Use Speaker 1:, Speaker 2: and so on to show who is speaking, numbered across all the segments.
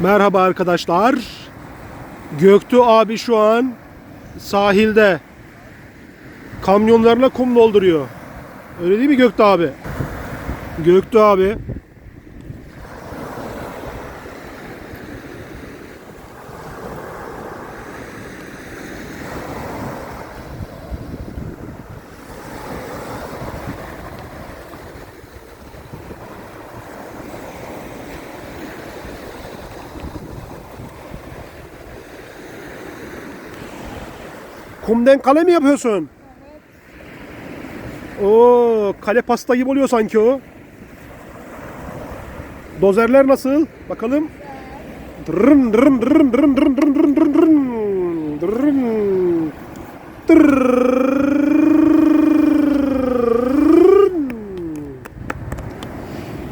Speaker 1: Merhaba arkadaşlar. Göktuğ abi şu an sahilde kamyonlarla kum dolduruyor. Öyle değil mi Göktuğ abi? Göktuğ abi. Kumden kale mi yapıyorsun? Oo, kale pasta gibi oluyor sanki o. Dozerler nasıl? Bakalım. Dırın dırın. Dırın. Dırın. Dırın dırın dırın dırın dırın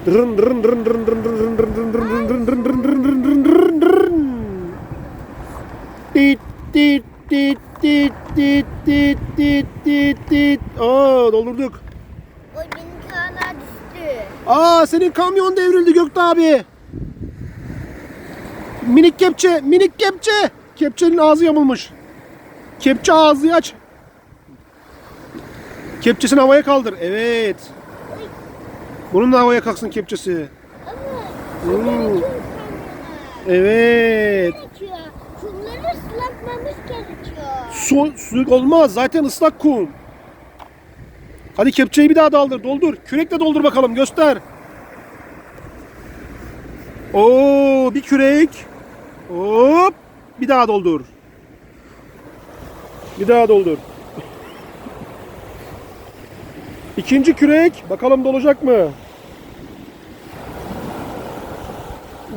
Speaker 1: dırın dırın dırın dırın dırın dırın Senin kamyon devrildi Gökte abi. Minik kepçe, minik kepçe. Kepçenin ağzı yamulmuş. Kepçe ağzı aç. Kepçesini havaya kaldır. Evet. Bunun da havaya kalksın kepçesi. Hmm. Evet.
Speaker 2: Kumları ıslatmamız gerekiyor.
Speaker 1: Su, su olmaz. Zaten ıslak kum. Hadi kepçeyi bir daha daldır. Doldur. Kürekle doldur bakalım. Göster. Oo, bir kürek. Hop. Bir daha doldur. Bir daha doldur. İkinci kürek. Bakalım dolacak mı?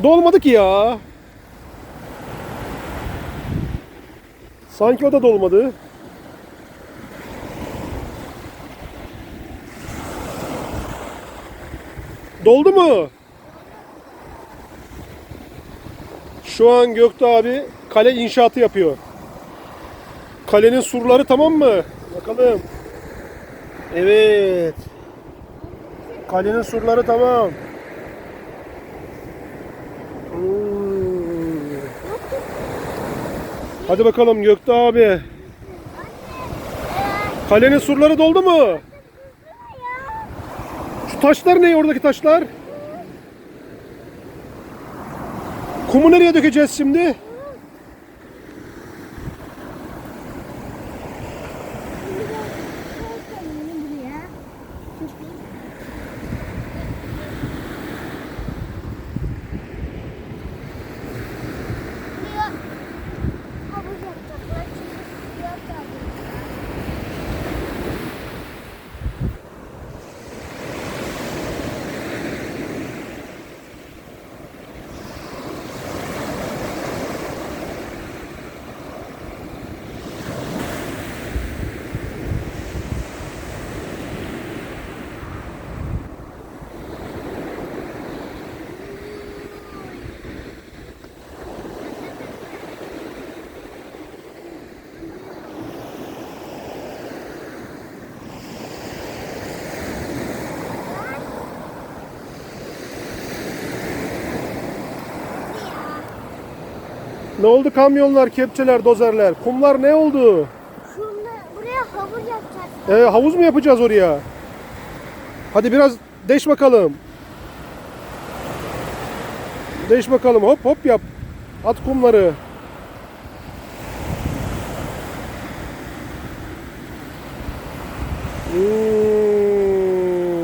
Speaker 1: Dolmadı ki ya. Sanki o da dolmadı. Doldu mu? Şu an Göktuğ abi kale inşaatı yapıyor. Kalenin surları tamam mı? Bakalım. Evet. Kalenin surları tamam. Hadi bakalım Göktuğ abi. Kalenin surları doldu mu? Şu taşlar ne oradaki taşlar? Kumu nereye dökeceğiz şimdi? Ne oldu kamyonlar, kepçeler, dozerler? Kumlar ne oldu?
Speaker 2: Şunda buraya havuz yapacaklar.
Speaker 1: Ee, havuz mu yapacağız oraya? Hadi biraz deş bakalım. Deş bakalım. Hop hop yap. At kumları.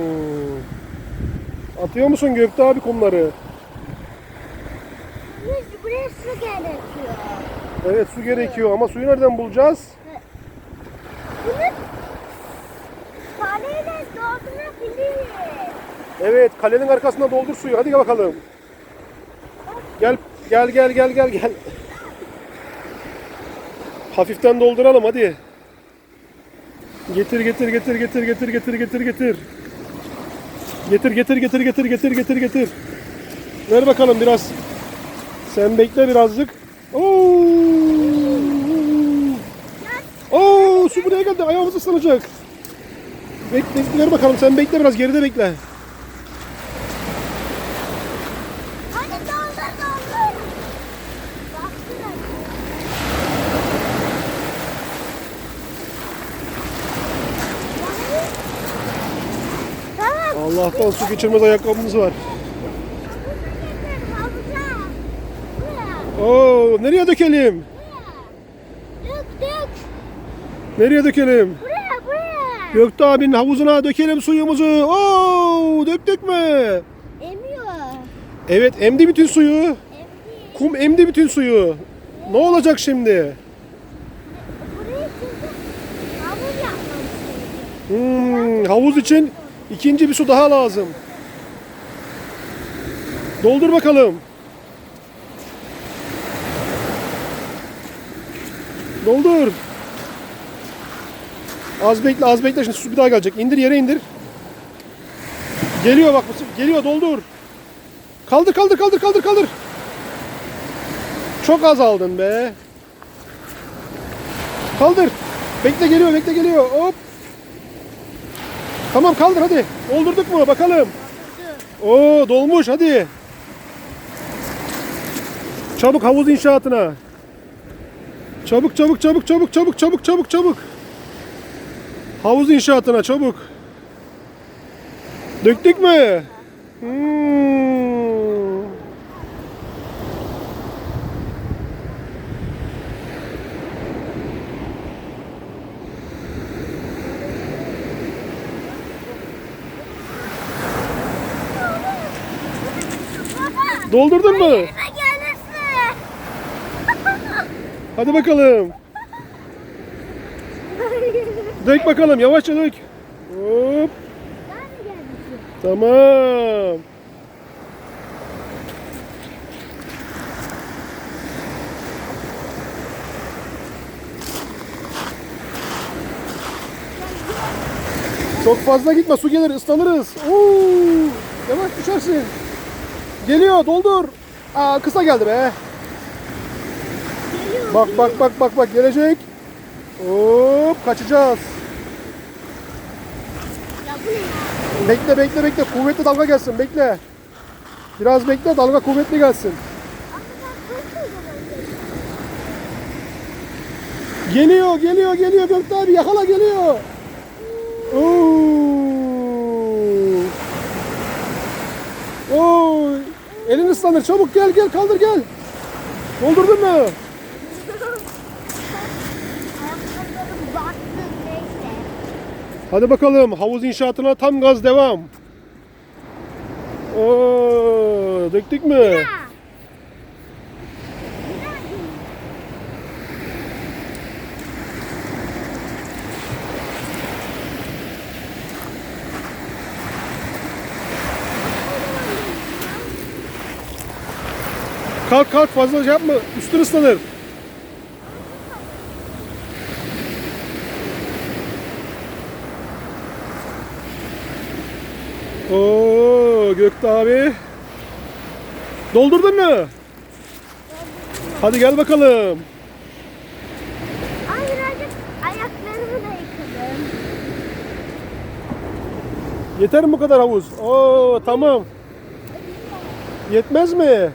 Speaker 1: Hmm. Atıyor musun Gökte abi kumları?
Speaker 2: Biz buraya su gerekiyor.
Speaker 1: Evet su gerekiyor ama suyu nereden bulacağız?
Speaker 2: Bunu paneyle doldurabiliriz.
Speaker 1: Evet kalenin arkasına doldur suyu. Hadi gel bakalım. Gel gel gel gel gel gel. Hafiften dolduralım hadi. Getir getir getir getir getir getir getir getir. Getir getir getir getir getir getir getir. Ver bakalım biraz. Sen bekle birazcık. Oo! su buraya geldi. Ayağımız ıslanacak. Bekle, ver bakalım. Sen bekle biraz. Geride bekle. Allah'tan su geçirmez ayakkabımız var. Oo, nereye dökelim? Nereye dökelim?
Speaker 2: Buraya buraya.
Speaker 1: Gökte abinin havuzuna dökelim suyumuzu. Oo, döktük mü?
Speaker 2: Emiyor.
Speaker 1: Evet, emdi bütün suyu.
Speaker 2: Emdi.
Speaker 1: Kum emdi bütün suyu. Ne olacak şimdi?
Speaker 2: Buraya havuz yapmamız.
Speaker 1: Hmm, havuz için ikinci bir su daha lazım. Doldur bakalım. Doldur. Az bekle, az bekle. Şimdi su bir daha gelecek. İndir yere indir. Geliyor bak. Geliyor doldur. Kaldır kaldır kaldır kaldır kaldır. Çok az aldın be. Kaldır. Bekle geliyor bekle geliyor. Hop. Tamam kaldır hadi. Doldurduk mu bakalım. Oo dolmuş hadi. Çabuk havuz inşaatına. Çabuk çabuk çabuk çabuk çabuk çabuk çabuk çabuk. Havuz inşaatına çabuk. Döktük mü? Hmm. Doldurdun mu? Hadi bakalım. Dök bakalım yavaşça dök. Hop. Tamam. Çok fazla gitme su gelir ıslanırız. Oo, yavaş düşersin. Geliyor doldur. Aa kısa geldi be. Bak bak bak bak bak gelecek. Hop kaçacağız. Bekle bekle bekle kuvvetli dalga gelsin bekle. Biraz bekle dalga kuvvetli gelsin. Geliyor geliyor geliyor Gökte abi yakala geliyor. Oo. Oo. Elin ıslanır çabuk gel gel kaldır gel. Doldurdun mu?
Speaker 2: Ayaklarım battı neyse.
Speaker 1: Hadi bakalım havuz inşaatına tam gaz devam. Oo, döktük mü? Kalk kalk fazla şey yapma üstün ıslanır. Oo Gökte abi. Doldurdun mu? Hadi gel bakalım.
Speaker 2: Ay birazcık ayaklarımı da yıkadım.
Speaker 1: Yeter mi bu kadar havuz? Oo tamam. Yetmez mi?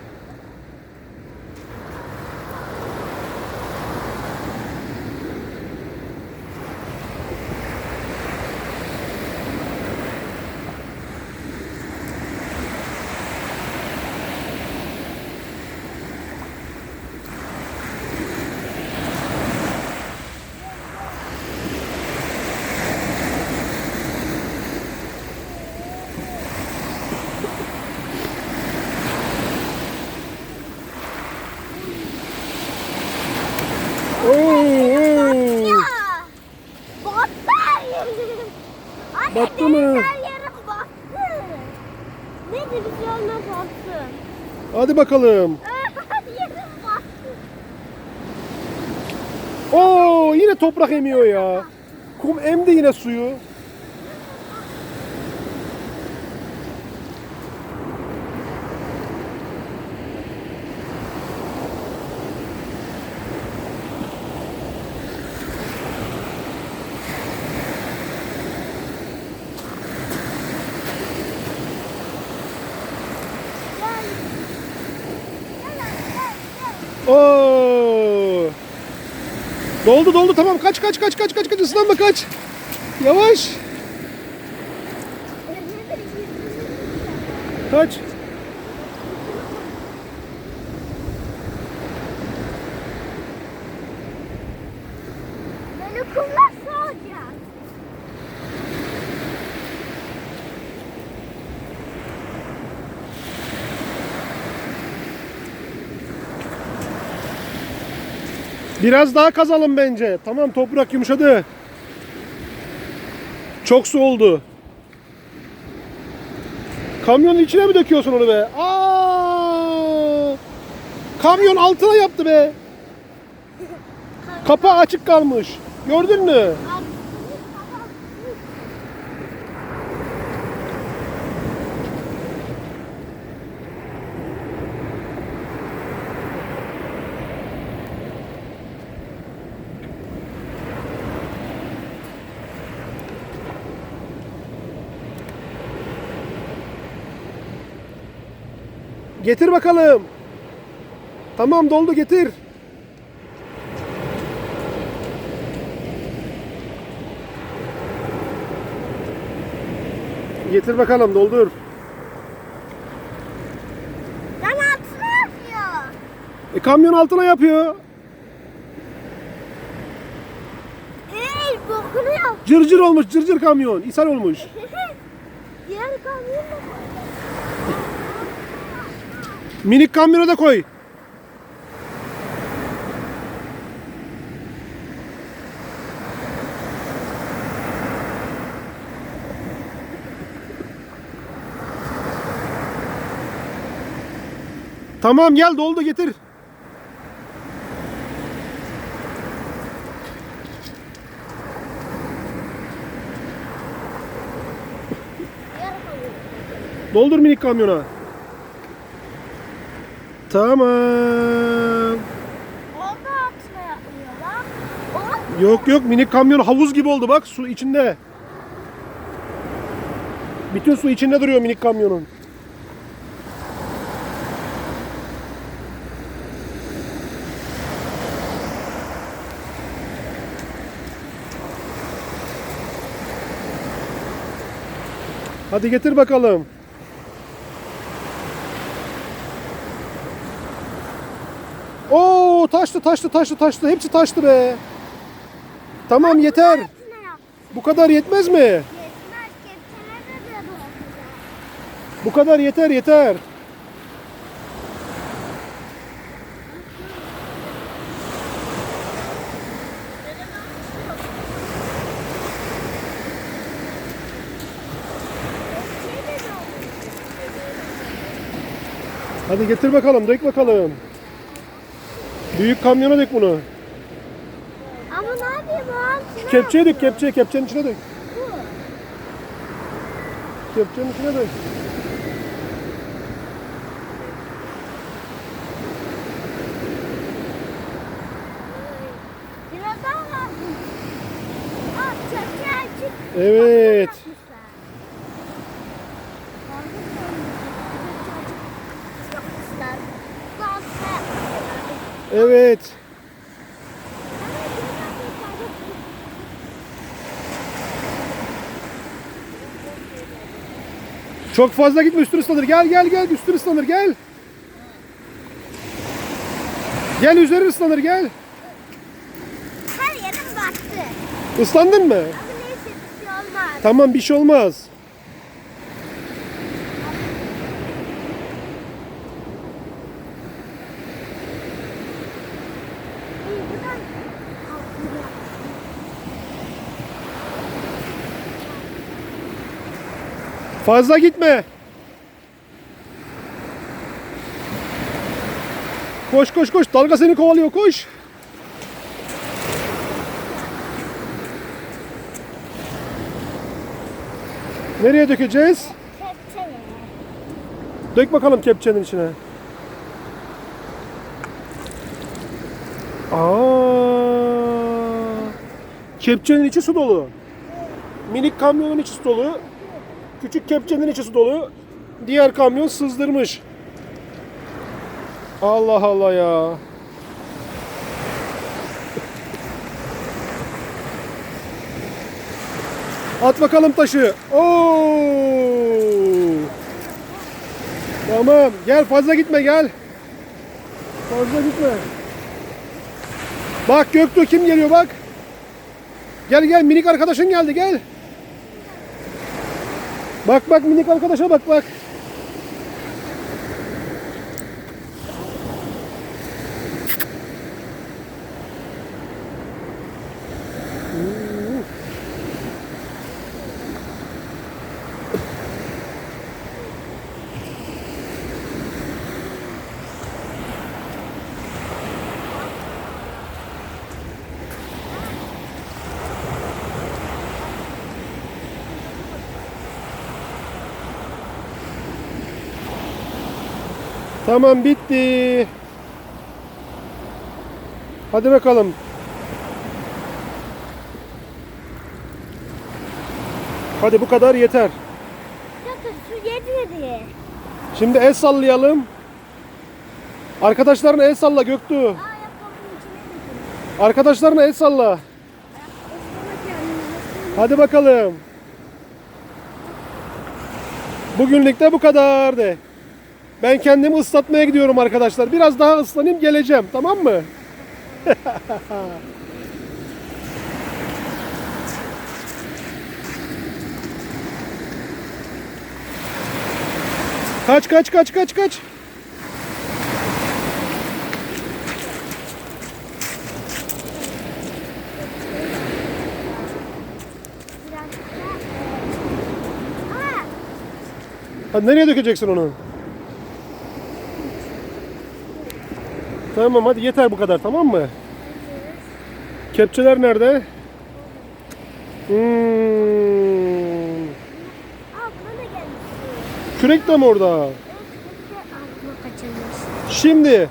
Speaker 1: Oo, oo.
Speaker 2: Ya. Battı her yerim. Anne
Speaker 1: Battı
Speaker 2: benim
Speaker 1: mı?
Speaker 2: her yerim battı. Neyse bir şey olmaz olsun.
Speaker 1: Hadi bakalım. Oo yine toprak emiyor ya. Kum emdi yine suyu.
Speaker 2: Gel. Gel gel gel.
Speaker 1: Oo. Doldu doldu tamam kaç kaç kaç kaç kaç kaç ıslanma kaç. Yavaş. Kaç.
Speaker 2: Beni kullansa olacak.
Speaker 1: Biraz daha kazalım bence. Tamam toprak yumuşadı. Çok su oldu. Kamyonun içine mi döküyorsun onu be? Aa! Kamyon altına yaptı be. Kapağı açık kalmış. Gördün mü? Getir bakalım. Tamam doldu getir. Getir bakalım doldur.
Speaker 2: Ben altına yapıyor.
Speaker 1: E, kamyon altına yapıyor.
Speaker 2: Ey dokunuyor.
Speaker 1: Cırcır olmuş cırcır kamyon. İshal olmuş.
Speaker 2: Diğer kamyon da
Speaker 1: Minik kamyona da koy. Tamam gel doldu getir. Doldur minik kamyona. Tamam.
Speaker 2: O da altına yapmıyor lan. O
Speaker 1: Yok yok minik kamyon havuz gibi oldu bak su içinde. Bütün su içinde duruyor minik kamyonun. Hadi getir bakalım. Oo taştı taştı taştı taştı hepsi taştı be. Tamam yeter. Bu kadar yetmez mi? Bu kadar yeter yeter. Hadi getir bakalım dök bakalım. Büyük kamyona dök bunu.
Speaker 2: Ama ne yapayım o altına
Speaker 1: Kepçeye dök kepçeye kepçenin içine dök.
Speaker 2: Bu.
Speaker 1: Kepçenin içine dök.
Speaker 2: Biraz daha lazım. Al kepçe açık.
Speaker 1: Evet. Çok fazla gitme üstün ıslanır. Gel gel gel üstün ıslanır gel. Gel üzeri ıslanır gel.
Speaker 2: Her yerim battı.
Speaker 1: Islandın mı?
Speaker 2: Ama neyse bir şey olmaz.
Speaker 1: Tamam bir şey olmaz. Fazla gitme. Koş koş koş. Dalga seni kovalıyor koş. Nereye dökeceğiz?
Speaker 2: Kepçeye.
Speaker 1: Dök bakalım kepçenin içine. Aa! Kepçenin içi su dolu. Minik kamyonun içi su dolu. Küçük kepçenin içi su dolu. Diğer kamyon sızdırmış. Allah Allah ya. At bakalım taşı. Oo! Tamam. Gel fazla gitme gel. Fazla gitme. Bak Göktuğ kim geliyor bak. Gel gel minik arkadaşın geldi gel. Bak bak minik arkadaşa bak bak. Tamam bitti. Hadi bakalım. Hadi bu kadar yeter.
Speaker 2: Bakın su yetmedi.
Speaker 1: Şimdi el sallayalım. Arkadaşlarına el salla Göktuğ. Arkadaşlarına el salla. Hadi bakalım. Bugünlük de bu kadar de. Ben kendimi ıslatmaya gidiyorum arkadaşlar. Biraz daha ıslanayım geleceğim. Tamam mı? kaç kaç kaç kaç kaç. Hadi nereye dökeceksin onu? Tamam hadi yeter bu kadar tamam mı? Kepçeler nerede? Hmm. Kürek de mi orada? Şimdi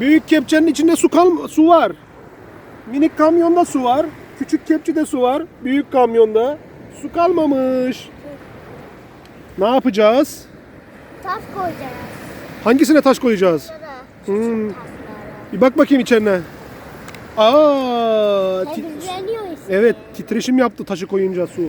Speaker 1: büyük kepçenin içinde su kal su var. Minik kamyonda su var. Küçük kepçede su var. Büyük kamyonda su kalmamış. Ne yapacağız?
Speaker 2: Tas koyacağız.
Speaker 1: Hangisine taş koyacağız? Hmm. Bir bak bakayım içerine. Aa, ti-
Speaker 2: Temizleniyor işte.
Speaker 1: evet titreşim yaptı taşı koyunca su.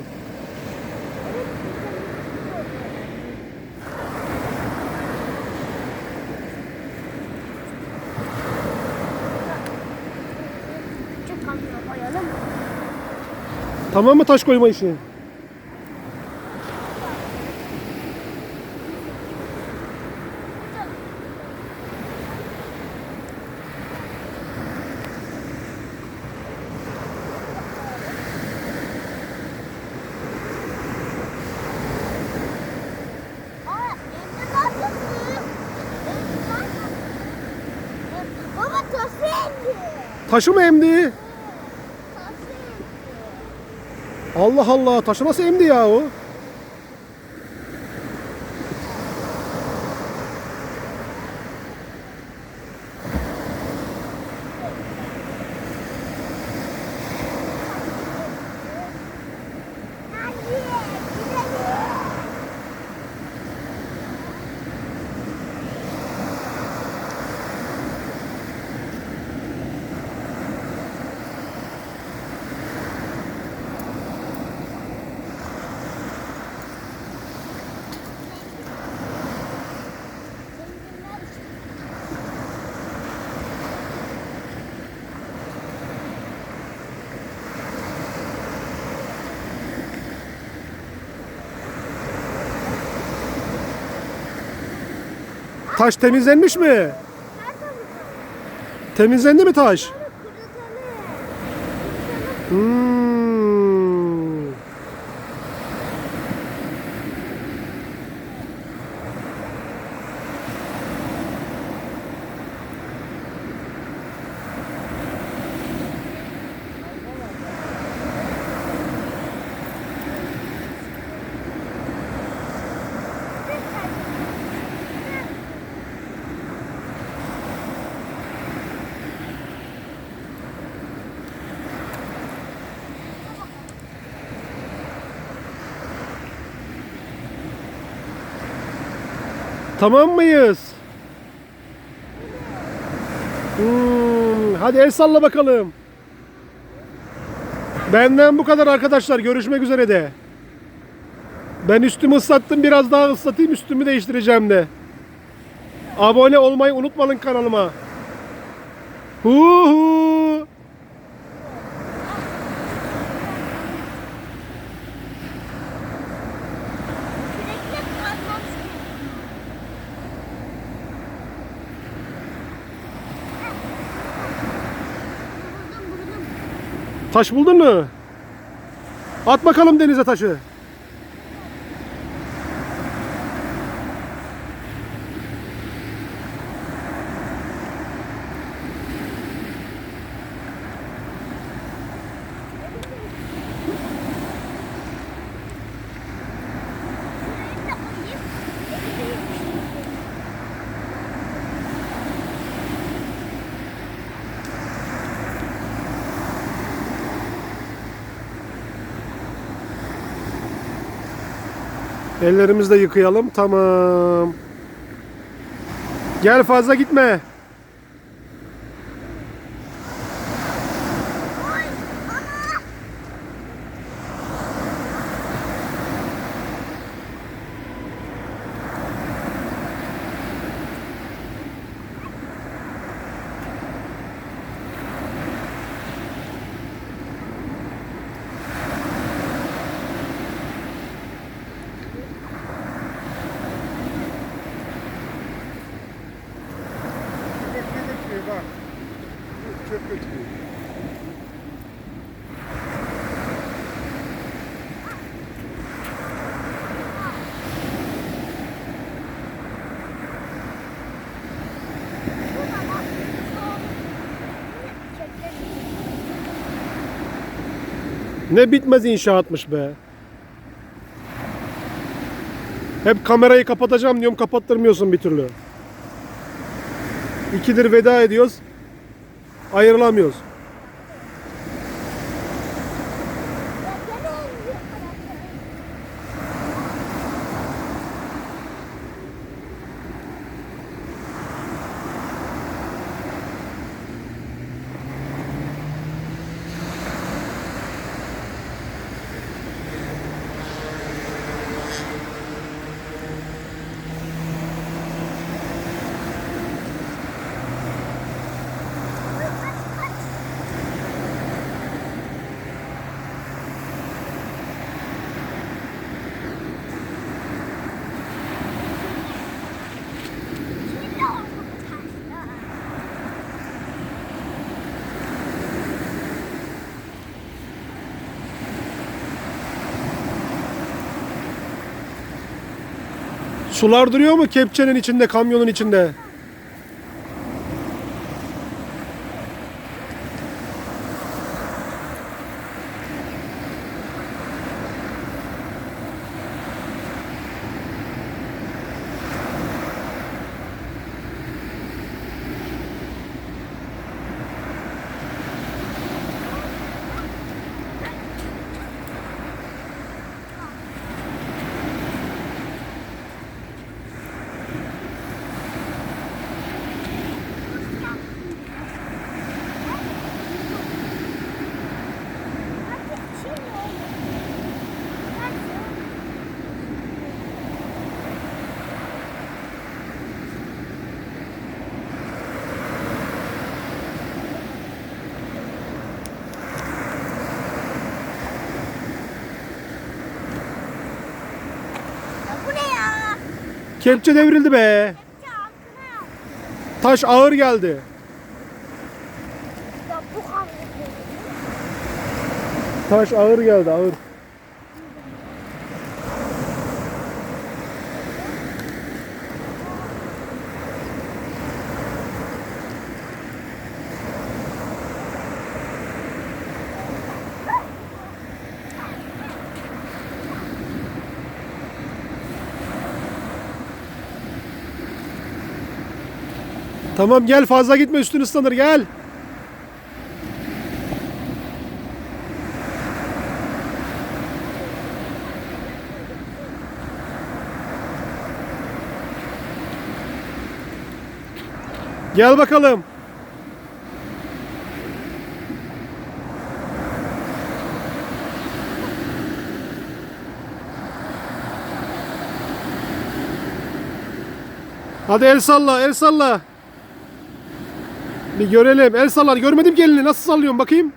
Speaker 2: Koyalım.
Speaker 1: Tamam mı taş koyma işi?
Speaker 2: Aa, evde ne yapıyorsun? Evde ne yapıyorsun? Baba tası indi.
Speaker 1: Taşı mı emdi? Allah Allah taşı nasıl emdi ya o? Taş temizlenmiş mi? Temizlendi mi taş? Tamam mıyız? Hmm, hadi el salla bakalım. Benden bu kadar arkadaşlar. Görüşmek üzere de. Ben üstümü ıslattım. Biraz daha ıslatayım. Üstümü değiştireceğim de.
Speaker 2: Abone olmayı unutmayın kanalıma. Hu Taş buldun mu? At bakalım denize taşı. Ellerimizi de yıkayalım. Tamam. Gel fazla gitme.
Speaker 1: Ne
Speaker 2: bitmez inşaatmış be. Hep kamerayı kapatacağım diyorum kapattırmıyorsun bir türlü. İkidir veda ediyoruz. Ayrılamıyoruz. Sular duruyor mu kepçenin içinde, kamyonun içinde? Kepçe devrildi be. Taş ağır geldi. Taş ağır geldi ağır. Tamam gel fazla gitme üstün ıslanır gel. Gel bakalım.
Speaker 1: Hadi el salla, el salla. Bir görelim. El salla. Görmedim ki elini. Nasıl sallıyorsun bakayım.